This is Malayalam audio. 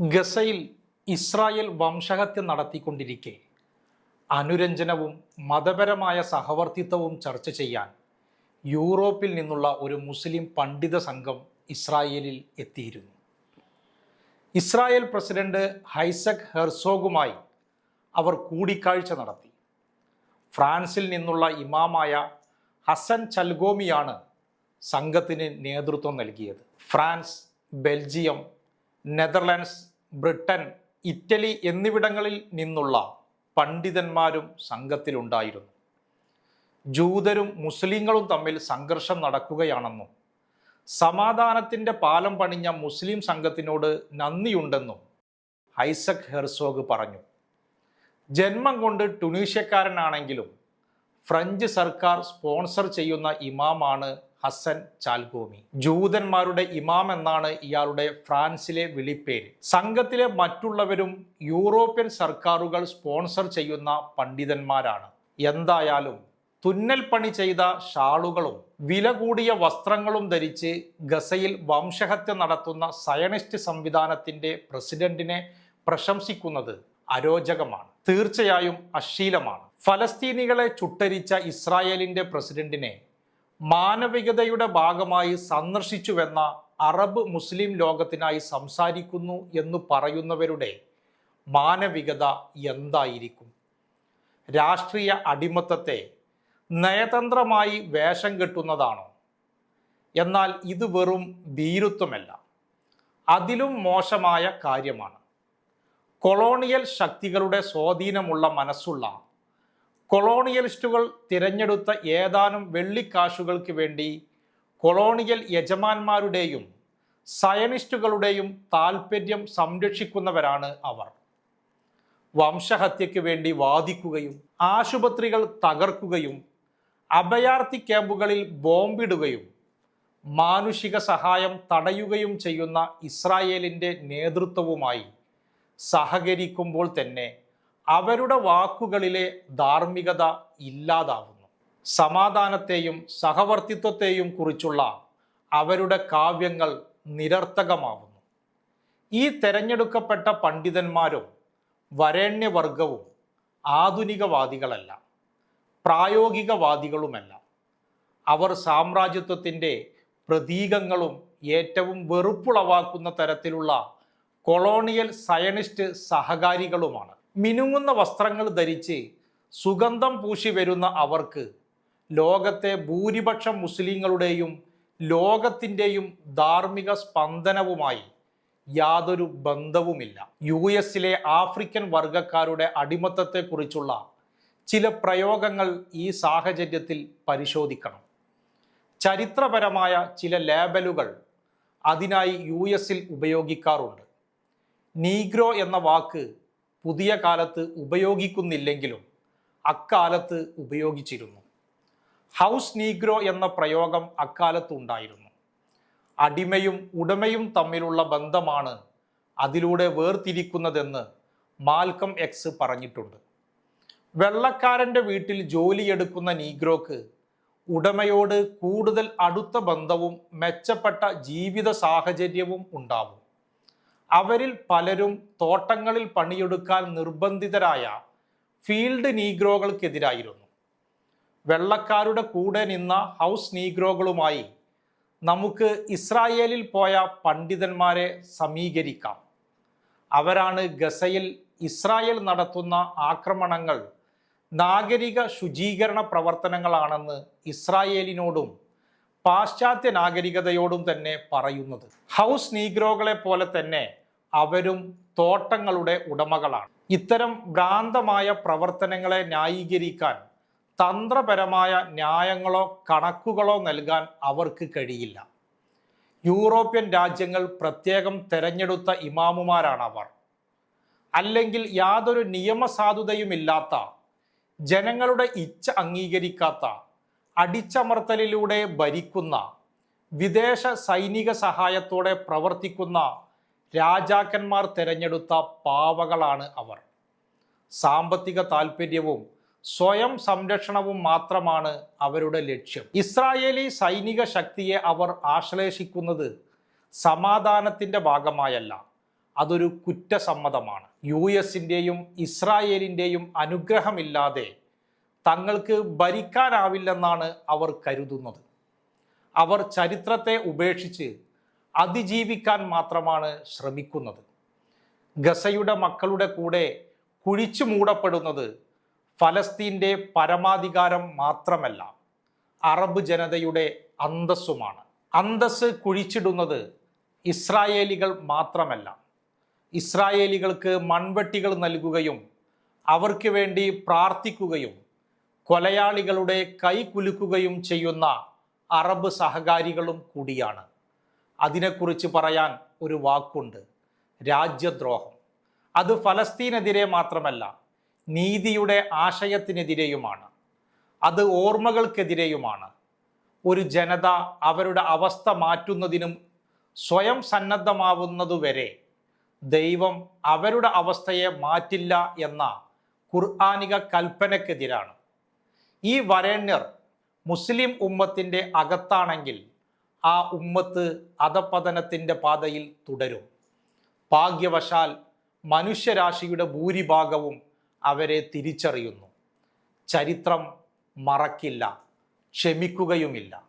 ഗസയിൽ ഇസ്രായേൽ വംശഹത്യ നടത്തിക്കൊണ്ടിരിക്കെ. അനുരഞ്ജനവും മതപരമായ സഹവർത്തിത്വവും ചർച്ച ചെയ്യാൻ യൂറോപ്പിൽ നിന്നുള്ള ഒരു മുസ്ലിം പണ്ഡിത സംഘം ഇസ്രായേലിൽ എത്തിയിരുന്നു. ഇസ്രായേൽ പ്രസിഡന്റ് ഹൈസക് ഹെർസോഗുമായി അവർ കൂടിക്കാഴ്ച നടത്തി. ഫ്രാൻസിൽ നിന്നുള്ള ഇമാമായ ഹസൻ ചൽഗോമിയാണ് സംഘത്തിന് നേതൃത്വം നൽകിയത്. France Belgium Netherlands Britain Italy എന്നിവിടങ്ങളിൽ നിന്നുള്ള പണ്ഡിതന്മാരും സംഘത്തിലുണ്ടായിരുന്നു. ജൂതരും മുസ്ലിങ്ങളും തമ്മിൽ സംഘർഷം നടക്കുകയാണെന്നും സമാധാനത്തിന്റെ പാലം പണിഞ്ഞ മുസ്ലിം സംഘത്തിനോട് നന്ദിയുണ്ടെന്നും ഐസക് ഹെർസോഗ് പറഞ്ഞു. ജന്മം കൊണ്ട് ടുണീഷ്യക്കാരനാണെങ്കിലും ഫ്രഞ്ച് സർക്കാർ സ്പോൺസർ ചെയ്യുന്ന ഇമാമാണ് ഹസൻ ചാൽഗോമി. ജൂതന്മാരുടെ ഇമാം എന്നാണ് ഇയാളുടെ ഫ്രാൻസിലെ വിളിപ്പേര്. സംഘത്തിലെ മറ്റുള്ളവരും യൂറോപ്യൻ സർക്കാരുകൾ സ്പോൺസർ ചെയ്യുന്ന പണ്ഡിതന്മാരാണ്. എന്തായാലും തുന്നൽ പണി ചെയ്ത ഷാളുകളും വില കൂടിയ വസ്ത്രങ്ങളും ധരിച്ച് ഗസയിൽ വംശഹത്യ നടത്തുന്ന സയണിസ്റ്റ് സംവിധാനത്തിന്റെ പ്രസിഡന്റിനെ പ്രശംസിക്കുന്നത് അരോചകമാണ്. തീർച്ചയായും അശ്ലീലമാണ്. ഫലസ്തീനികളെ ചുട്ടരിച്ച ഇസ്രായേലിന്റെ പ്രസിഡന്റിനെ മാനവികതയുടെ ഭാഗമായി സന്ദർശിച്ചുവെന്ന അറബ് മുസ്ലിം ലോകത്തിനായി സംസാരിക്കുന്നു എന്ന് പറയുന്നവരുടെ മാനവികത എന്തായിരിക്കും? രാഷ്ട്രീയ അടിമത്തത്തെ നയതന്ത്രമായി വേഷം കെട്ടുന്നതാണോ? എന്നാൽ ഇത് വെറും ഭീരുത്വമല്ല. അതിലും മോശമായ കാര്യമാണ്. കൊളോണിയൽ ശക്തികളുടെ സ്വാധീനമുള്ള മനസ്സുള്ള കൊളോണിയലിസ്റ്റുകൾ തിരഞ്ഞെടുത്ത ഏതാനും വെള്ളിക്കാശുകൾക്ക് വേണ്ടി കൊളോണിയൽ യജമാന്മാരുടെയും സയനിസ്റ്റുകളുടെയും താൽപ്പര്യം സംരക്ഷിക്കുന്നവരാണ് അവർ. വംശഹത്യയ്ക്ക് വേണ്ടി വാദിക്കുകയും ആശുപത്രികൾ തകർക്കുകയും അഭയാർത്ഥി ക്യാമ്പുകളിൽ ബോംബിടുകയും മാനുഷിക സഹായം തടയുകയും ചെയ്യുന്ന ഇസ്രായേലിന്റെ നേതൃത്വവുമായി സഹകരിക്കുമ്പോൾ തന്നെ അവരുടെ വാക്കുകളിലെ ധാർമ്മികത ഇല്ലാതാവുന്നു. സമാധാനത്തെയും സഹവർത്തിത്വത്തെയും കുറിച്ചുള്ള അവരുടെ കാവ്യങ്ങൾ നിരർത്ഥകമാവുന്നു. ഈ തെരഞ്ഞെടുക്കപ്പെട്ട പണ്ഡിതന്മാരും വരേണ്യവർഗവും ആധുനികവാദികളല്ല പ്രായോഗികവാദികളുമല്ല. അവർ സാമ്രാജ്യത്വത്തിന്റെ പ്രതീകങ്ങളും ഏറ്റവും വെറുപ്പുളവാക്കുന്ന തരത്തിലുള്ള കൊളോണിയൽ സയണിസ്റ്റ് സഹകാരികളുമാണ്. മിനുങ്ങുന്ന വസ്ത്രങ്ങൾ ധരിച്ച് സുഗന്ധം പൂശി വരുന്ന അവർക്ക് ലോകത്തെ ഭൂരിപക്ഷം മുസ്ലിങ്ങളുടെയും ലോകത്തിന്റെയും ധാർമ്മിക സ്പന്ദനവുമായി യാതൊരു ബന്ധവുമില്ല. യു എസിലെ ആഫ്രിക്കൻ വർഗക്കാരുടെ അടിമത്തത്തെക്കുറിച്ചുള്ള ചില പ്രയോഗങ്ങൾ ഈ സാഹചര്യത്തിൽ പരിശോധിക്കണം. ചരിത്രപരമായ ചില ലേബലുകൾ അതിനായി യു എസിൽ ഉപയോഗിക്കാറുണ്ട്. നീഗ്രോ എന്ന വാക്ക് പുതിയ കാലത്ത് ഉപയോഗിക്കുന്നില്ലെങ്കിലും അക്കാലത്ത് ഉപയോഗിച്ചിരുന്നു. ഹൗസ് നീഗ്രോ എന്ന പ്രയോഗം അക്കാലത്ത് ഉണ്ടായിരുന്നു. അടിമയും ഉടമയും തമ്മിലുള്ള ബന്ധമാണ് അതിലൂടെ വേർതിരിക്കുന്നതെന്ന് മാൽക്കം എക്സ് പറഞ്ഞിട്ടുണ്ട്. വെള്ളക്കാരന്റെ വീട്ടിൽ ജോലിയെടുക്കുന്ന നീഗ്രോക്ക് ഉടമയോട് കൂടുതൽ അടുത്ത ബന്ധവും മെച്ചപ്പെട്ട ജീവിത സാഹചര്യവും ഉണ്ടാവും. അവരിൽ പലരും തോട്ടങ്ങളിൽ പണിയെടുക്കാൻ നിർബന്ധിതരായ ഫീൽഡ് നീഗ്രോകൾക്കെതിരായിരുന്നു. വെള്ളക്കാരുടെ കൂടെ നിന്ന ഹൗസ് നീഗ്രോകളുമായി നമുക്ക് ഇസ്രായേലിൽ പോയ പണ്ഡിതന്മാരെ സമീകരിക്കാം. അവരാണ് ഗസയിൽ ഇസ്രായേൽ നടത്തുന്ന ആക്രമണങ്ങൾ നാഗരിക ശുചീകരണ പ്രവർത്തനങ്ങളാണെന്ന് ഇസ്രായേലിനോടും പാശ്ചാത്യ നാഗരികതയോടും തന്നെ പറയുന്നത്. ഹൗസ് നീഗ്രോകളെ പോലെ തന്നെ അവരും തോട്ടങ്ങളുടെ ഉടമകളാണ്. ഇത്തരം ഭ്രാന്തമായ പ്രവർത്തനങ്ങളെ ന്യായീകരിക്കാൻ തന്ത്രപരമായ ന്യായങ്ങളോ കണക്കുകളോ നൽകാൻ അവർക്ക് കഴിയില്ല. യൂറോപ്യൻ രാജ്യങ്ങൾ പ്രത്യേകം തെരഞ്ഞെടുത്ത ഇമാമുമാരാണ് അവർ അല്ലെങ്കിൽ യാതൊരു നിയമസാധുതയുമില്ലാത്ത ജനങ്ങളുടെ ഇച്ഛ അംഗീകരിക്കാത്ത അടിച്ചമർത്തലിലൂടെ ഭരിക്കുന്ന വിദേശ സൈനിക സഹായത്തോടെ പ്രവർത്തിക്കുന്ന രാജാക്കന്മാർ തിരഞ്ഞെടുത്ത പാവകളാണ് അവർ. സാമ്പത്തിക താൽപ്പര്യവും സ്വയം സംരക്ഷണവും മാത്രമാണ് അവരുടെ ലക്ഷ്യം. ഇസ്രായേലി സൈനിക ശക്തിയെ അവർ ആശ്ലേഷിക്കുന്നത് സമാധാനത്തിന്റെ ഭാഗമായല്ല അതൊരു കുറ്റസമ്മതമാണ്. യു എസിന്റെയും ഇസ്രായേലിന്റെയും അനുഗ്രഹമില്ലാതെ തങ്ങൾക്ക് ഭരിക്കാനാവില്ലെന്നാണ് അവർ കരുതുന്നത്. അവർ ചരിത്രത്തെ ഉപേക്ഷിച്ച് അതിജീവിക്കാൻ മാത്രമാണ് ശ്രമിക്കുന്നത്. ഗസയുടെ മക്കളുടെ കൂടെ കുഴിച്ചു മൂടപ്പെടുന്നത് ഫലസ്തീന്റെ പരമാധികാരം മാത്രമല്ല അറബ് ജനതയുടെ അന്തസ്സുമാണ്. അന്തസ് കുഴിച്ചിടുന്നത് ഇസ്രായേലികൾ മാത്രമല്ല. ഇസ്രായേലികൾക്ക് മൺവെട്ടികൾ നൽകുകയും അവർക്ക് വേണ്ടി പ്രാർത്ഥിക്കുകയും കൊലയാളികളുടെ കൈ കുലുക്കുകയും ചെയ്യുന്ന അറബ് സഹകാരികളും കൂടിയാണ്. അതിനെക്കുറിച്ച് പറയാൻ ഒരു വാക്കുണ്ട് രാജ്യദ്രോഹം. അത് ഫലസ്തീനെതിരെ മാത്രമല്ല നീതിയുടെ ആശയത്തിനെതിരെയുമാണ്. അത് ഓർമ്മകൾക്കെതിരെയുമാണ്. ഒരു ജനത അവരുടെ അവസ്ഥ മാറ്റുന്നതിനും സ്വയം സന്നദ്ധമാവുന്നതുവരെ ദൈവം അവരുടെ അവസ്ഥയെ മാറ്റില്ല എന്ന ഖുർആാനിക കൽപ്പനക്കെതിരാണ്. ഈ വരേണ്യർ മുസ്ലിം ഉമ്മത്തിന്റെ അകത്താണെങ്കിൽ ആ ഉമ്മത്ത് അധപതനത്തിന്റെ പാതയിൽ തുടരും. ഭാഗ്യവശാൽ മനുഷ്യരാശിയുടെ ഭൂരിഭാഗവും അവരെ തിരിച്ചറിയുന്നു. ചരിത്രം മറക്കില്ല ക്ഷമിക്കുകയുമില്ല.